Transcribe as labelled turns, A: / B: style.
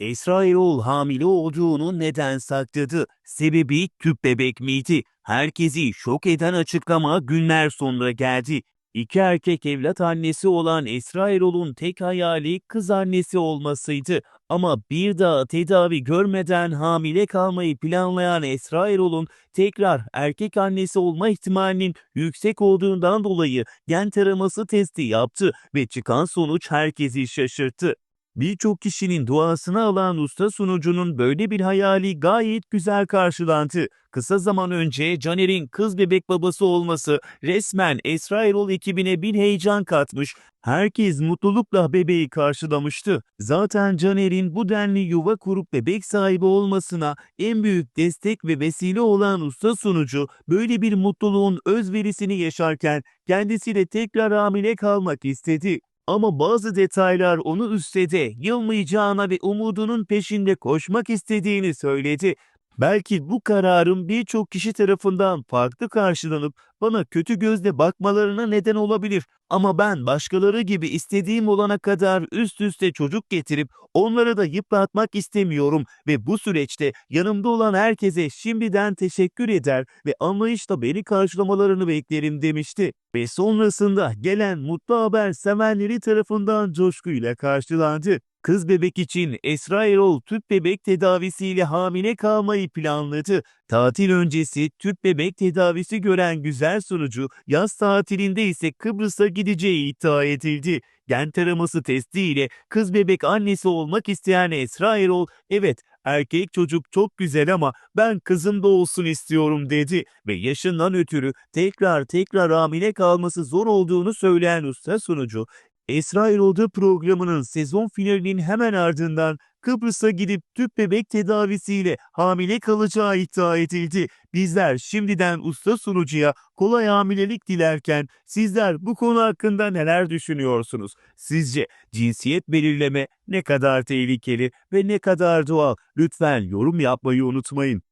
A: Esra Erol hamile olduğunu neden sakladı? Sebebi tüp bebek miydi? Herkesi şok eden açıklama günler sonra geldi. İki erkek evlat annesi olan Esra Erol'un tek hayali kız annesi olmasıydı. Ama bir daha tedavi görmeden hamile kalmayı planlayan Esra Erol'un tekrar erkek annesi olma ihtimalinin yüksek olduğundan dolayı gen taraması testi yaptı ve çıkan sonuç herkesi şaşırttı. Birçok kişinin duasını alan usta sunucunun böyle bir hayali gayet güzel karşılandı. Kısa zaman önce Caner'in kız bebek babası olması resmen Esra Erol ekibine bir heyecan katmış, herkes mutlulukla bebeği karşılamıştı. Zaten Caner'in bu denli yuva kurup bebek sahibi olmasına en büyük destek ve vesile olan usta sunucu böyle bir mutluluğun özverisini yaşarken kendisiyle tekrar hamile kalmak istedi. Ama bazı detaylar onu üstledi, yılmayacağına ve umudunun peşinde koşmak istediğini söyledi. Belki bu kararın birçok kişi tarafından farklı karşılanıp bana kötü gözle bakmalarına neden olabilir. Ama ben başkaları gibi istediğim olana kadar üst üste çocuk getirip onları da yıpratmak istemiyorum ve bu süreçte yanımda olan herkese şimdiden teşekkür eder ve anlayışla beni karşılamalarını beklerim demişti. Ve sonrasında gelen mutlu haber sevenleri tarafından coşkuyla karşılandı. Kız bebek için Esra Erol tüp bebek tedavisiyle hamile kalmayı planladı. Tatil öncesi tüp bebek tedavisi gören güzel sunucu yaz tatilinde ise Kıbrıs'a gideceği iddia edildi. Gen taraması testiyle kız bebek annesi olmak isteyen Esra Erol, evet erkek çocuk çok güzel ama ben kızım da olsun istiyorum dedi ve yaşından ötürü tekrar tekrar hamile kalması zor olduğunu söyleyen usta sunucu, Esra Erol'da programının sezon finalinin hemen ardından Kıbrıs'a gidip tüp bebek tedavisiyle hamile kalacağı iddia edildi. Bizler şimdiden usta sunucuya kolay hamilelik dilerken sizler bu konu hakkında neler düşünüyorsunuz? Sizce cinsiyet belirleme ne kadar tehlikeli ve ne kadar doğal? Lütfen yorum yapmayı unutmayın.